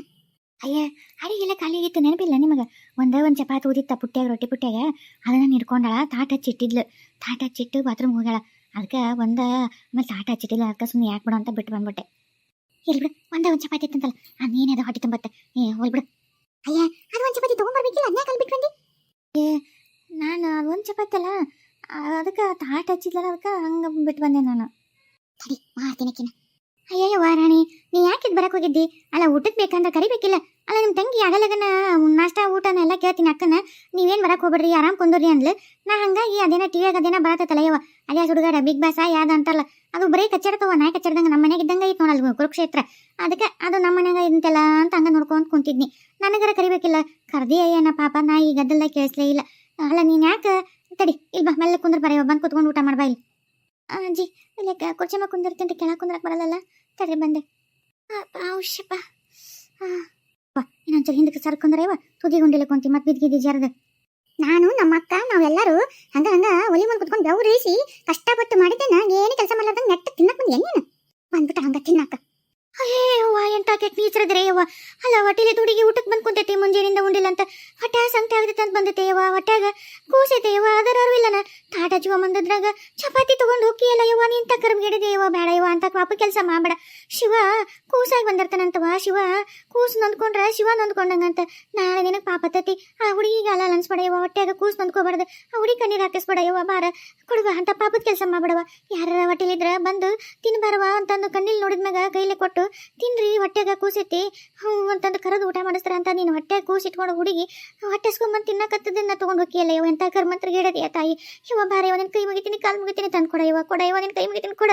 ಅಯ್ಯ, ಅಡಿಗೆಲ್ಲ ಖಾಲಿ ಆಗಿತ್ತು ನೆನಪಿಲ್ಲ ನಿಮಗೆ? ಒಂದೇ ಒಂದು ಚಪಾತಿ ಊದಿತ್ತ ಪುಟ್ಟ್ಯಾಗ ರೊಟ್ಟಿ ಪುಟ್ಟ್ಯಾಗ ಅದನ್ನ ಹಿಡ್ಕೊಂಡಾಳ, ತಾಟ ಹಚ್ಚಿಟ್ಟಿದ್ಲು ತಾಟ ಹಚ್ಚಿಟ್ಟು ಬಾತ್ರೂಮ್ ಹೋಗ್ಯಾಳ. ಅದಕ್ಕೆ ಒಂದ, ಆಮೇಲೆ ತಾಟ ಹಚ್ಚಿಟ್ಟಿಲ್ಲ ಅದಕ್ಕೆ ಸುಮ್ಮನೆ ಯಾಕೆ ಬಿಡು ಅಂತ ಬಿಟ್ಟು ಬಂದ್ಬಿಟ್ಟೆ. ಇಲ್ಲಿ ಬಿಡು, ಒಂದೇ ಒಂದು ಚಪಾತಿ ಇತ್ತಂತಲ್ಲ ಅದೇನದು ಹೊಟ್ಟೆ ತುಂಬತ್ತೆ. ಏ, ಹೋಲ್ ಬಿಡು. ಅಯ್ಯ, ಅದು ಒಂದು ಚಪಾತಿ ತೊಗೊಂಬರ್ಬೇಕಿಲ್ಲ ಅದನ್ನ ಕಲ್ ಬಿಟ್ಟು ಏ, ನಾನು ಒಂದು ಚಪಾತಿ ಅಲ್ಲ, ಅದಕ್ಕೆ ತಾಟ ಹಚ್ಚಿದ್ಲಲ್ಲ, ಅದಕ್ಕೆ ಹಂಗೆ ಬಿಟ್ಟು ಬಂದೆ ನಾನು. ಸರಿ ಮಾಡ್ತೀನಕ್ಕಿನ ಅಯ್ಯಯ್ಯ ವಾರಾಣಿ ನೀ ಯಾಕೆ ಇದು ಬರಕ್ಕೆ ಹೋಗಿದ್ದಿ? ಅಲ್ಲ ಊಟಕ್ಕೆ ಬೇಕಂದ್ರೆ ಕರಿಬೇಕಿಲ್ಲ. ಅಲ್ಲ ನಿಮ್ಮ ತಂಗಿ ಆಗಲಗನ ನಾಷ್ಟ, ಊಟನ ಎಲ್ಲ ಕೇಳ್ತೀನಿ ಅಕ್ಕನ. ನೀವೇನು ಬರಕ್ಕೆ ಹೋಗ್ಬೇಡ್ರಿ, ಆರಾಮ್ ಕುಂದ್ರಿ ಅಂದ್ಲು. ನಾ ಹಂಗಾಗಿ ಅದೇನ ಟಿವಿಯಾಗ ಅದೇನ ಬರತ್ತಲ್ಲ ಯವ್ವ ಅದೇ ಹುಡುಗಾಡ ಬಿಗ್ ಬಾಸ್ ಯಾವ್ದ ಅಂತಲ್ಲ ಅದು ಬರೀ ಕಚ್ಚಡ್ತವ ನಾಯಿ ಕಚ್ಚಡ್ದಂಗೆ ನಮ್ಮ ಮನೆಗೆ ಇದ್ದಂಗೆ ಐತೆ ನೋಡಲ್ವ ಕುರುಕ್ಷೇತ್ರ. ಅದಕ್ಕೆ ಅದು ನಮ್ಮ ಮನೆಗೆ ಇಂತೆಲ್ಲ ಅಂತ ಹಂಗ ನೋಡ್ಕೊಂತ ಕುಂತಿದ್ನಿ. ನನಗರ ಕರಿಬೇಕಿಲ್ಲ. ಕರ್ದಿ ಅಯ್ಯನ ಪಾಪ, ನಾ ಈ ಗದ್ದಲ್ದಾಗ ಕೇಳಿಸ್ಲೇ ಇಲ್ಲ. ಅಲ್ಲ, ನೀನು ಯಾಕೆ ತಡಿ ಇಲ್ಲಿ ಬಾ ಮೆಲ್ಲ ಕುಂದ್ರ ಬರ ಬಂದು ಕುತ್ಕೊಂಡು ಊಟ ಮಾಡ್ಬಾ ಇಲ್ಲಿ. ಅಜ್ಜಿ, ಇಲ್ಲಿ ಕುರ್ಚಿ ಮ್ಯಾಗ ಕುಂದಿರ್ತೀನಿ ಕೆಳಗೆ ಕುಂದ್ರಕ್ಕೆ ಬರಲ್ಲಲ್ಲ? ತಡ್ರಿ, ಬಂದೆ. ಔಷಪ್ಪ ಇನ್ನೊಂಚೂರು ಹಿಂದಕ್ಕೆ ಸರ್ಕೊಂಡ್ರೆ ತುದಿ ಗುಂಡಿಲ್ಲ ಕುಂತಿ, ಮತ್ತೆ ಬಿದ್ದಿದ್ದಿ ಜರದ ನಾನು ನಮ್ಮ ಅಕ್ಕ ನಾವೆಲ್ಲರೂ ಹಂಗ ಹಂಗ ಒಲಿ ಮುಂದೆ ಕುತ್ಕೊಂಡು ಬೆವರಿಸಿ ಕಷ್ಟಪಟ್ಟು ಮಾಡಿದ್ದೆ ನಾನು ಏನು ಕೆಲಸ ಮಾಡ್ಲಾರ್ದಂಗ ನೆಟ್ಟ ತಿನ್ನಕ್ಕೆ ಬಂದು ಏನು ಬಂದ್ಬಿಟ್ಟು ಹಂಗ ತಿನ್ನಕ್ಕ ಅಯ್ಯವ್ವ ಎಂತ ಕೆಟ್ಟ ನೀಚರದ್ರೆ ಯವ್ವ ಅಲ್ಲ, ಹೊಟ್ಟೆಲಿ ತುಡಿಗೆ ಊಟಕ್ಕೆ ಬಂದು ಕುಂತೈತಿ ಮುಂಜಾನಿಂದ ಉಂಡಿಲ್ಲ ಅಂತ. ಹೊಟ್ಟೆ ಸಂತೆ ಆಗೈತೆ ಅಂತ ಬಂದೈತೆ ಯವ್ವ ಹೊಟ್ಯಾಗ ಕೂಸೈತೆ ಯವ್ವ ಅದರ ಅರಿವಿಲ್ಲನ ತಾಟ ಜೀವ ಮಂದದ್ರಾಗ ಚಪಾತಿ ತಗೊಂಡು ಹೋಗಿಯಲ್ಲ ಯವ್ವ, ನೀನ್ ತಕ್ಕರ್ಗಿಡಿದೆ ಯವ್ವ, ಬೇಡ, ಯವ್ವ, ಅಂತ ಪಾಪ ಕೆಲಸ ಮಾಡಬೇಡ. ಶಿವ ಕೂಸಾಗಿ ಬಂದಿರ್ತಾನಂತವ ಶಿವ ಕೂಸು ನೊಂದ್ಕೊಂಡ್ರೆ ಶಿವ ನೊಂದ್ಕೊಂಡಂಗಂತ. ನಾಳೆ ನಿನಗೆ ಪಾಪ ತತ್ತಿ. ಆ ಹುಡುಗಿಗೆ ಅಲ್ಲ ಅನ್ಸ್ಬೇಡ ಯವ್ವ, ಹೊಟ್ಯಾಗ ಕೂಸು ನೊಂದ್ಕೋಬಾರ್ದು. ಆ ಹುಡುಗಿ ಕಣ್ಣೀರು ಹಾಕಿಸ್ಬೇಡ ಯವ್ವ, ಬಾರ. ಕೊಡುವ ಅಂತ ಪಾಪದ ಕೆಲಸ ಮಾಡ್ಬೇಡವ ಯಾರ ಹೊಟ್ಟೆಲಿದ್ರ ಬಂದು ತಿನ್ಬಾರವ ಅಂತಂದು ಕಣ್ಣಿಲ್ ನೋಡಿದ್ಮ್ಯಾಗ ಕೈಲಿ ಕೊಟ್ಟು ತಿನ್ರಿ ಹೊಟ್ಟೆಗ ಕೂಸೈತಿ. ಹ್ಞೂ, ಅಂತಂದು ಕರೆದು ಊಟ ಮಾಡಿಸ್ತಾರ ಅಂತ ನೀನು ಹೊಟ್ಟೆ ಕೂಸಿಟ್ಕೊಂಡು ಹುಡುಗಿ. ಹೊಟ್ಟೆಸ್ಕೊಂಬಂದು ತಿನ್ನಕತ್ತದನ್ನ ತೊಗೊಂಡು ಹೋಗಿಯಲ್ಲ ಇವ ಎಂಥ ಕರ್ಮಂತ್ರ ಗಿಡದಿಯ ತಾಯಿ. ಇವ ಬಾರ ಇವ ಕೈ ಮುಗಿತೀನಿ, ಕಾಲು ಮುಗಿತೀನಿ, ತಂದು ಕೊಡ ಇವ ಕೊಡ ಇವ ನಿನ್ ಕೈ ಮುಗಿತೀನಿ, ಕೊಡ.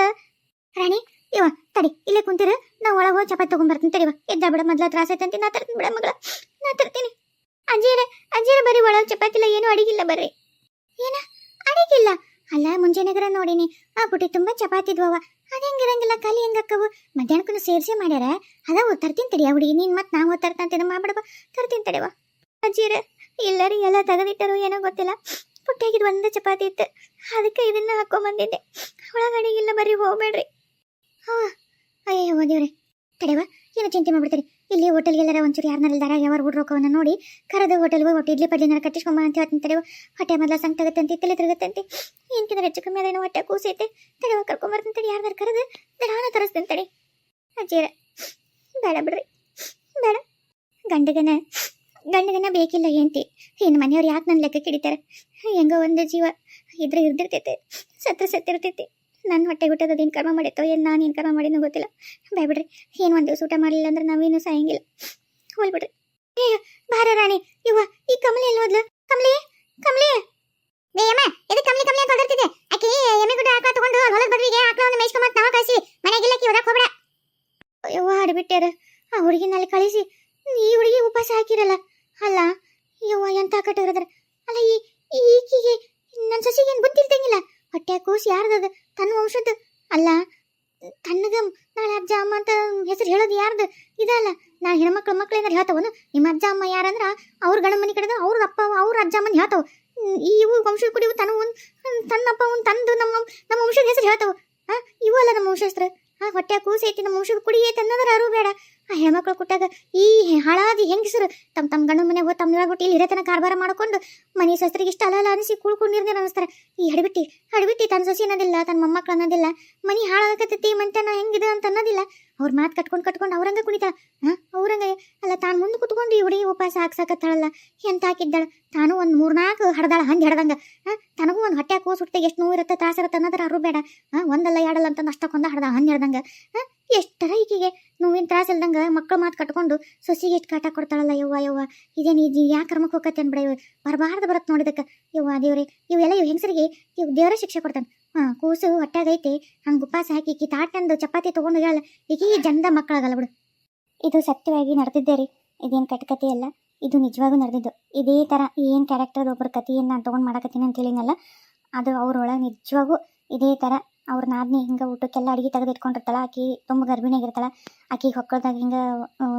ರಾಣಿ ಇವ ತಡಿ, ಇಲ್ಲೇ ಕುಂತಿರ. ನಾ ಒಳಗೆ ಹೋಗಿ ಚಪಾತಿ ತೊಗೊಂಡ್ಬರ್ತೀನಿ ತಡಿವ ಎದ್ದ ಬಿಡ, ಮೊದ್ಲ ತ್ರಾಸ ಐತಂತಿ ನಾ ತರ್ತೀನಿ ಬಿಡ ಮಗಳ. ನಾ ತರ್ತೀನಿ. ಅಜ್ಜಿಯರ ಅಜ್ಜಿಯರ ಬರೀ ಒಳಗೆ ಚಪಾತಿ ಇಲ್ಲ ಏನು ಅಡಿಗಿಲ್ಲ ಬರ್ರಿ. ಏನ? ಅಡಿಗಿಲ್ಲ. ಅಲ್ಲ, ಮುಂಜಾನೆಗರ ನೋಡಿನಿ. ಆ ಪುಟಿ ತುಂಬಾ ಚಪಾತಿ ಇದ್ವವ ಅದ ಹೆಂಗಿರಂಗಿಲ್ಲ ಖಾಲಿ ಹೆಂಗಕ್ಕವು? ಮಧ್ಯಾಹ್ನಕ್ಕೂ ಸೇರಿಸಿ ಮಾಡ್ಯಾರ? ಅದಾವು ತರ್ತೀನಿ ತಡಿಯ ಹುಡುಗಿ ನೀನ್ ಮತ್ತೆ ನಾವು ತರ್ತಂತೇನ ಮಾಡ್ಬಿಡವ ತರ್ತೀನಿ ತಡಿವ ಅಜ್ಜಿರ ಇಲ್ಲರಿ ಎಲ್ಲ ತೆಗೆದಿಟ್ಟರು ಏನೋ ಗೊತ್ತಿಲ್ಲ. ಪುಟ್ಟಾಗಿದ್ ಒಂದು ಚಪಾತಿ ಇತ್ತು. ಅದಕ್ಕೆ ಇದನ್ನ ಹಾಕೊಂಬಂದಿದ್ದೆ ಇಲ್ಲ, ಬರೀ ಹೋಗ್ಬೇಡ್ರಿ. ಹಾ. ಅಯ್ಯೋ ದೇವ್ರೆ. ತಡೆವ ಏನು ಚಿಂತೆ ಮಾಡ್ಬಿಡ್ತೀರಿ. ಇಲ್ಲಿ ಹೋಟೆಲ್ಗೆಲ್ಲರ ಒಂಚೂರು ಯಾರನ್ನ ಇಲ್ದಾರ ಯಾವ ಹುಡ್ರೋಕವನ್ನ ನೋಡಿ ಕರೆದು ಹೋಟೆಲ್ಗೆ ಹೊಟ್ಟೆ, ಇಡ್ಲಿ ಪಡ್ಲಿನಾರ ಕಟ್ಟಿಸ್ಕೊಂಬ ಅಂತ ಹೇಳ್ತೀನಿ ತಡೆವ ಹೊಟ್ಟೆ ಮೊದಲ ಸಂಕಟ ಆಗತ್ತಂತೆ ತಲೆ ತಿರುಗತ್ತಂತೆ ಏನ್ಕಿದ್ರೆ ಹೆಚ್ಚು ಕಮ್ಮಿ ಅದೇನೋ ಹೊಟ್ಟೆ ಕೂಸೈತೆ. ತಡೆವ ಕರ್ಕೊಂಬರ್ತೀನಿ ತಡಿ, ಯಾರ್ದಾರು ಕರೆದು ದಡಾನ ತರಿಸ್ತಂತೇಳಿ ಅಜ್ಜಿಯರ ಬೇಡ ಬಿಡ್ರಿ, ಬೇಡ. ಗಂಡಗನ ಗಂಡಗನ ಬೇಕಿಲ್ಲ ಏಂತಿ ಇನ್ನು ಮನೆಯವ್ರು ಯಾಕೆ ನನ್ನ ಲೆಕ್ಕ ಹಿಡಿತಾರೆ? ಹೆಂಗೋ ಒಂದು ಜೀವ ಇದ್ರೆ ಇರ್ದಿರ್ತೈತೆ, ಸತ್ರ ಸತ್ತಿರ್ತೈತಿ. ನನ್ನ ಹೊಟ್ಟೆ ಗುಟ್ಟದ ಏನು ಕರ್ಮ ಮಾಡಿತ್ತೋ, ಏನು ನಾನು ಏನು ಕರ್ಮ ಮಾಡಿನೋ ಗೊತ್ತಿಲ್ಲ. ಬೈಬಿಡ್ರಿ ಬಿಡ್ರಿ ಏನು ಒಂದು ದಿವಸ ಊಟ ಮಾಡಲಿಲ್ಲ ಅಂದ್ರೆ ನಾವೇನು ಸಾಯಂಗಿಲ್ಲ. ಹೋಲ್ ಬಿಡ್ರಿ ಏ ಬಾರ ರಾಣಿ ಇವ ಈ ಕಮಲಿ ಎಲ್ಲಿ ಹೋದ್ಲು ಕಮಲಿ ಕಮಲಿ ಬೇಯಮ್ಮ ಎದಕ್ಕೆ ಕಮಲಿ ಕಮಲಿ ಅಂತ ಹೊರಡ್ತಿದ್ದೆ ಆಕಿ ಎಮ್ಮೆ ಗುಡ್ಡ ಆಕಳ ತಗೊಂಡು ಹೊಲದ ಬದ್ರಿಗೆ ಆಕಳ ಒಂದು ಮೇಯ್ಸ್ಕೊಂಬತ್ ನಾವ ಕಳಿಸಿ ಮನೆಗಿಲ್ಲ ಕಿ ಹೊರಕ್ಕೆ ಹೋಗ್ಬೇಡ ಯವ್ವ ಆಡ್ಬಿಟ್ಟಾರ ಆ ಹುಡುಗಿನಲ್ಲಿ ಕಳಿಸಿ ಈ ಹುಡುಗಿ ಉಪವಾಸ ಹಾಕಿರಲ್ಲ ಅಲ್ಲ ಯವ್ವ ಎಂತ ಕಟ್ಟಿದ್ರದ್ರ ಅಲ್ಲ ಈ ಈ ಈಕಿಗೆ ನನ್ನ ಸೊಸಿಗೆ ಏನು ಗೊತ್ತಿಲ್ದಂಗಿಲ್ಲ ಹೊಟ್ಟೆ ಕೂಸಿ ಯಾರ್ದದ ತನ್ನ ವಂಶದ ಅಲ್ಲ ತನ್ನಗ ನಾಳೆ ಅಜ್ಜ ಅಮ್ಮ ಅಂತ ಹೆಸರು ಹೇಳೋದು ಯಾರ್ದು ಇದಲ್ಲ ನಾ ಹೆಣ್ಮಕ್ಳು ಮಕ್ಳು ಏನಾರು ಹೇಳ್ತಾವನು ನಿಮ್ಮ ಅಜ್ಜ ಅಮ್ಮ ಯಾರಂದ್ರ ಅವ್ರ ಗಂಡ ಮನೆ ಕಡೆದ ಅವ್ರ ಹೇಳ್ತಾವ ಈ ಇವು ವಂಶದ ಕುಡಿವು ತನ್ನ ತನ್ನಪ್ಪ ಒಂದು ತಂದು ನಮ್ಮ ನಮ್ಮ ವಂಶದ ಹೆಸರು ಹೇಳ್ತಾವ. ಇವು ಅಲ್ಲ ನಮ್ಮ ವಂಶಸ್ತ್ರ ಆ ಹೊಟ್ಟೆ ಕೂಸೈತಿ, ನಮ್ಮ ವಂಶದ ಕುಡಿ ಐತಿ ಅನ್ನೋದ್ರ ಅರು ಬೇಡ. ಆ ಹೆಣ್ಮಕ್ಳು ಕೊಟ್ಟಾಗ ಈ ಹಾಳಾದಿ ಹೆಂಗಸರು ತಮ್ಮ ತಮ್ಮ ಗಂಡನ ಮನೆ ಹೋಗಿ ತಮ್ಮ ಒಳಗೆ ಇಲ್ಲಿ ಹಿರೇತನ ಕಾರ್ಬಾರ ಮಾಡ್ಕೊಂಡು ಮನೆ ಸಸ್ತ್ರಿಗೆ ಇಷ್ಟ ಅಲ್ಲ ಅನಿಸಿ ಕುಳ್ಕೊಂಡು ಅನಿಸ್ತಾರೆ ಈ ಹಡಬಿಟ್ಟಿ ಹಡಬಿಟ್ಟಿ ತನ್ನ ಸೊಸಿ ಅನ್ನೋದಿಲ್ಲ ತನ್ನ ಮೊಮ್ಮಕ್ಳು ಅನ್ನೋದಿಲ್ಲ, ಮನೆ ಹಾಳಾಗತ್ತೈತಿ ಮಂಟನ ಹೆಂಗಿದೆ ಅಂತ ಅನ್ನೋದಿಲ್ಲ. ಅವ್ರ ಮಾತು ಕಟ್ಕೊಂಡು ಕಟ್ಕೊಂಡು ಅವ್ರಂಗ ಕುಣಿತಾಳ. ಹಾ ಅವ್ರಂಗ ಅಲ್ಲ ತಾನು ಮುಂದೆ ಕುತ್ಕೊಂಡು ಈ ಹುಡುಗಿ ಉಪವಾಸ ಹಾಕ್ಸಕತ್ತಾಳಲ್ಲ, ಎಂತ ಹಾಕಿದ್ದಾಳ? ತಾನು ಒಂದು ಮೂರ್ನಾಲ್ಕು ಹಡ್ದಾಳ, ಹಂಗೆ ಹಡ್ದಂಗ ಹಾ ತನಗೂ ಒಂದು ಹೊಟ್ಟೆ ಕೂಸು ಹುಟ್ಟಿಗೆ ಎಷ್ಟು ನೋವು ಇರುತ್ತೆ ತಾಸಿರುತ್ತೆ ಅನ್ನೋದ್ರ ಅರು ಬೇಡ. ಒಂದಲ್ಲ ಎರಡಲ್ಲ ಅಂತಂದು ಅಷ್ಟಕ್ಕೊಂದ ಹಡ್ದ ಹಂಗೆ ಹಡ್ದಂಗ ಹಾ ಎಷ್ಟರ ಈಕಿಗೆ ನೋವಿನ ತ್ರಾಸ ಇಲ್ದಂಗ ಮಕ್ಕಳು ಮಾತು ಕಟ್ಕೊಂಡು ಸೊಸಿಗೆ ಎಷ್ಟು ಕಾಟ ಕೊಡ್ತಾಳಲ್ಲ ಯವ್ವ ಯವ್ವ. ಇದೇನು ಇದು ಯಾಕೆ ಕರ್ಮಕ್ಕೆ ಹೋಗತ್ತೆ ಅನ್ಬಿಡ ಇವ್. ಬರಬಾರ್ದು ಬರತ್ ನೋಡಿದಕ್ಕೆ. ಯವ್ವ, ದೇವ್ರಿ ಇವೆಲ್ಲ ಇವ್ ಹೆಂಗಸರಿಗೆ ಇವ್ ದೇವರ ಶಿಕ್ಷೆ ಕೊಡ್ತಾನೆ. ಹಾ ಕೂಸು ಹೊಟ್ಟಾಗೈತಿ ಹಂಗೆ ಉಪಾಸ ಹಾಕಿ ಈಕಿ ತಾಟಂದು ಚಪಾತಿ ತಗೊಂಡು ಹೇಳ ಈಕಿ ಜನದ ಮಕ್ಕಳಾಗಲ್ಲ ಬಿಡು. ಇದು ಸತ್ಯವಾಗಿ ನಡೆದಿದ್ದೆ ರೀ. ಇದೇನು ಕಟ್ಕತೆ ಅಲ್ಲ. ಇದು ನಿಜವಾಗೂ ನಡೆದಿದ್ದು. ಇದೇ ಥರ ಏನು ಕ್ಯಾರೆಕ್ಟರ್ ಒಬ್ಬರ ಕಥೆಯನ್ನು ನಾನು ತೊಗೊಂಡು ಮಾಡಕತ್ತೀನಿ ಅಂತ ಹೇಳಿನಲ್ಲ. ಅದು ಅವ್ರೊಳಗೆ ನಿಜವಾಗೂ ಇದೇ ಥರ ಅವ್ರ ನಾದಿನಿ ಹಿಂಗೆ ಊಟಕ್ಕೆಲ್ಲ ಅಡುಗೆ ತೆಗೆದು ಇಟ್ಕೊಂಡಿರ್ತಾಳೆ ಆಕಿ ತುಂಬ ಗರ್ಭಿಣಿಯಾಗಿರ್ತಾಳೆ ಆಕಿಗೆ ಹೊಕ್ಕಳ್ದಾಗ ಹಿಂಗೆ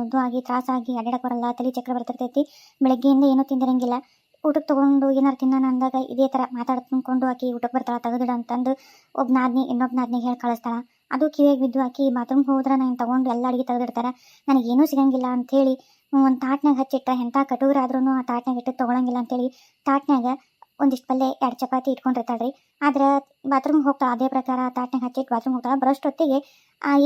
ಇದು ಆಗಿ ತ್ರಾಸಾಗಿ ಅಡ್ಡಾಡಕ್ಕೆ ಬರಲ್ಲ, ತಲೆ ಚಕ್ರ ಬರ್ತಿರ್ತೈತಿ. ಬೆಳಗ್ಗೆಯಿಂದ ಏನೂ ತಿಂದಿರಂಗಿಲ್ಲ. ಊಟಕ್ಕೆ ತೊಗೊಂಡು ಏನಾರು ತಿನ್ನೋಣ ಅಂದಾಗ ಇದೇ ಥರ ಮಾತಾಡ್ಕೊಂಡು ಆಕಿ ಊಟಕ್ಕೆ ಬರ್ತಾಳೆ, ತೆಗೆದಿಡ ಅಂತಂದು ಒಬ್ಬ ನಾದಿನಿ ಇನ್ನೊಬ್ಬ ನಾದಿನಿಗೆ ಹೇಳಿ ಕಳಿಸ್ತಾಳೆ. ಅದು ಕಿವಿಯಾಗಿ ಬಿದ್ದು ಆಕಿ ಬಾತ್ರೂಮ್ಗೆ ಹೋದ್ರೆ ನಾನು ತೊಗೊಂಡು ಎಲ್ಲ ಅಡುಗೆ ತೆಗೆದಿಡ್ತಾರೆ. ನನಗೇನೂ ಸಿಗಂಗಿಲ್ಲ ಅಂಥೇಳಿ ಒಂದು ತಾಟ್ನಾಗ ಹಚ್ಚಿಟ್ಟ ಎಂಥ ಕಟೂರ ಆದ್ರೂ ಆ ತಾಟ್ನಾಗ ಇಟ್ಟು ತೊಗೊಳಂಗಿಲ್ಲ ಅಂತೇಳಿ ತಾಟ್ನಾಗ ಒಂದಿಷ್ಟು ಪಲ್ಲೆ ಎರಡು ಚಪಾತಿ ಇಟ್ಕೊಂಡಿರ್ತಾಳೆ ರೀ ಆದ್ರೆ ಬಾತ್ರೂಮ್ಗೆ ಹೋಗ್ತಾಳೆ, ಅದೇ ಪ್ರಕಾರ ತಾಟ್ನಾಗ ಹಚ್ಚಿಟ್ಟು ಬಾತ್ರೂಮ್ ಹೋಗ್ತಾಳೆ. ಬರೋಷ್ಟೊತ್ತಿಗೆ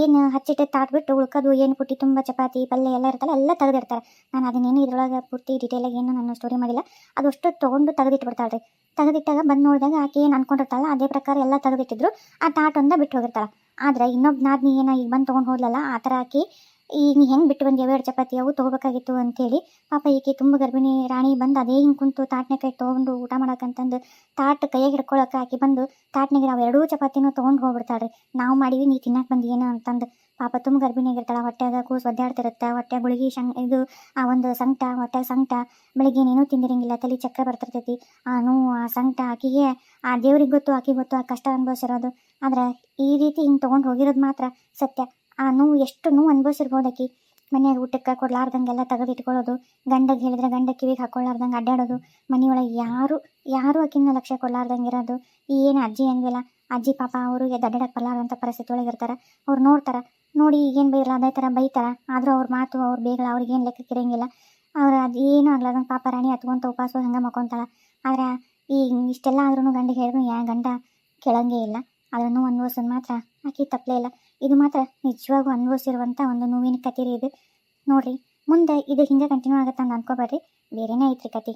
ಏನು ಹಚ್ಚಿಟ್ಟು ತಾಟ್ ಬಿಟ್ಟು ಉಳ್ಕೋದು, ಏನು ಪುಟ್ಟಿ ತುಂಬ ಚಪಾತಿ ಪಲ್ಯ ಎಲ್ಲ ಇರ್ತಲ್ಲ, ಎಲ್ಲ ತೆಗೆದಿರ್ತಾರೆ ನಾನು ಅದನ್ನೇನು ಇದ್ರೊಳಗೆ ಪೂರ್ತಿ ಡೀಟೇಲಾಗಿ ಏನು ನಾನು ಸ್ಟೋರಿ ಮಾಡಿಲ್ಲ. ಅದಷ್ಟು ತೊಗೊಂಡು ತೆಗೆದಿಟ್ಬಿಡ್ತಾಳೆ ರೀ ತೆಗೆದಿಟ್ಟಾಗ ಬಂದು ನೋಡಿದಾಗ ಆಕೆ ಏನು ಅನ್ಕೊಂಡಿರ್ತಾಳೆ ಅದೇ ಪ್ರಕಾರ ಎಲ್ಲ ತೆಗೆದಿಟ್ಟಿದ್ರು. ಆ ತಾಟ್ ಒಂದ ಬಿಟ್ಟು ಹೋಗಿರ್ತಾಳೆ. ಆದ್ರೆ ಇನ್ನೊಬ್ಬ ನಾದ್ನಿ ಏನ ಈಗ ಬಂದು ತೊಗೊಂಡು ಹೋದ್ಲಲ್ಲ, ಆ ಥರ ಆಕಿ ಈಗ ನೀ ಹೆಂಗೆ ಬಿಟ್ಟು ಬಂದು ಎರಡು ಚಪಾತಿ, ಅವು ತೊಗೋಬೇಕಾಗಿತ್ತು ಅಂತೇಳಿ. ಪಾಪ ಈಕೆ ತುಂಬ ಗರ್ಭಿಣಿ ರಾಣಿ ಬಂದು ಅದೇ ಹಿಂಗೆ ಕುಂತು ತಾಟ್ನ ಕೈ ತೊಗೊಂಡು ಊಟ ಮಾಡೋಕ್ಕಂತಂದು ತಾಟ್ ಕೈಯಾಗ ಹಿಡ್ಕೊಳಕ್ಕೆ ಆಕಿ ಬಂದು ತಾಟ್ನಾಗ ನಾವು ಎರಡೂ ಚಪಾತಿನೂ ತೊಗೊಂಡು ಹೋಗ್ಬಿಡ್ತಾಳ್ರಿ. ನಾವು ಮಾಡೀವಿ, ನೀ ತಿನ್ನಕ್ಕೆ ಬಂದು ಏನು ಅಂತಂದು. ಪಾಪ ತುಂಬ ಗರ್ಭಿಣಿಯಾಗಿರ್ತಾಳೆ ಹೊಟ್ಟೆಗೆ ಕೂಸ್ ಒದ್ದಾಡ್ತಿರುತ್ತೆ ಹೊಟ್ಟೆ ಗುಳಿಗೆ ಶಂ ಇದು, ಆ ಒಂದು ಸಂಕಟ ಹೊಟ್ಟೆ ಸಂಕಟ. ಬೆಳಿಗ್ಗೆ ಏನೇನೂ ತಿಂದಿರಂಗಿಲ್ಲ, ತಲೆ ಚಕ್ರ ಬರ್ತಿರ್ತೈತಿ. ಆ ನೋವು, ಆ ಸಂಕಟ, ಆಕಿಗೆ, ಆ ದೇವ್ರಿಗೆ ಗೊತ್ತು, ಆಕಿಗೆ ಗೊತ್ತು, ಆ ಕಷ್ಟ ಅನುಭವಿಸಿರೋದು. ಆದರೆ ಈ ರೀತಿ ಹಿಂಗೆ ತೊಗೊಂಡು ಹೋಗಿರೋದು ಮಾತ್ರ ಸತ್ಯ. ಆ ನೋವು ಎಷ್ಟು ನೋವು ಅನುಭವಿಸಿರ್ಬೋದು ಆಕಿ. ಮನ್ಯಾಗ ಊಟಕ್ಕೆ ಕೊಡ್ಲಾರ್ದಂಗೆಲ್ಲ ತೆಗೆದಿಟ್ಕೊಳ್ಳೋದು ಗಂಡಗೆ ಹೇಳಿದ್ರೆ ಗಂಡ ಕಿವಿಗೆ ಹಾಕೊಳ್ಳಾರ್ದಂಗೆ ಅಡ್ಡಾಡೋದು, ಮನೆಯೊಳಗೆ ಯಾರು ಯಾರು ಆಕಿನ ಲಕ್ಷ್ಯ ಕೊಡ್ಲಾರ್ದಂಗೆ ಇರೋದು ಈ ಏನು ಅಜ್ಜಿ ಏನಿಲ್ಲ ಅಜ್ಜಿ ಪಾಪ ಅವರಿಗೆ ದಡ್ಡಾಡಕ್ಕೆ ಬರಲಾರ್ದಂಥ ಪರಿಸ್ಥಿತಿ ಒಳಗೆ ಇರ್ತಾರೆ, ಅವ್ರು ನೋಡ್ತಾರೆ, ನೋಡಿ ಈಗೇನು ಬೈರಲ್ಲ ಅದೇ ಥರ ಬೈತಾರೆ, ಆದರೂ ಅವ್ರ ಮಾತು, ಅವ್ರ ಬೇಗಲ ಅವ್ರಿಗೇನು ಲೆಕ್ಕಕ್ಕೆ ಇರೋಂಗಿಲ್ಲ. ಅವ್ರು ಅದು ಏನೂ ಆಗ್ಲಾರ್ದಂಗೆ ಪಾಪ ರಾಣಿ ಹತ್ಕೊಂತ ಉಪವಾಸ ಹಂಗೆ ಮಕ್ಕೊಂತಾಳೆ, ಆದ್ರೆ ಈ ಇಷ್ಟೆಲ್ಲ ಆದ್ರೂ ಗಂಡಿಗೆ ಹೇಳಿದ್ರು, ಯಾ ಗಂಡ ಕೇಳಂಗೇ ಇಲ್ಲ. ಅದನ್ನು ಅನುಭವಿಸೋದು ಮಾತ್ರ. ಆಕೆ ತಪ್ಪಲೇ ಇಲ್ಲ. ಇದು ಮಾತ್ರ ನಿಜವಾಗೂ ಅನುಭವಿಸಿರುವಂಥ ಒಂದು ನೋವಿನ ಕತೆ ರೀ ಇದು. ನೋಡ್ರಿ, ಮುಂದೆ ಇದು ಹಿಂಗೆ ಕಂಟಿನ್ಯೂ ಆಗುತ್ತೆ ಅಂತ ಅನ್ಕೋಬೇಡ್ರಿ. ಬೇರೆನೇ ಐತ್ರಿ ಕತೆ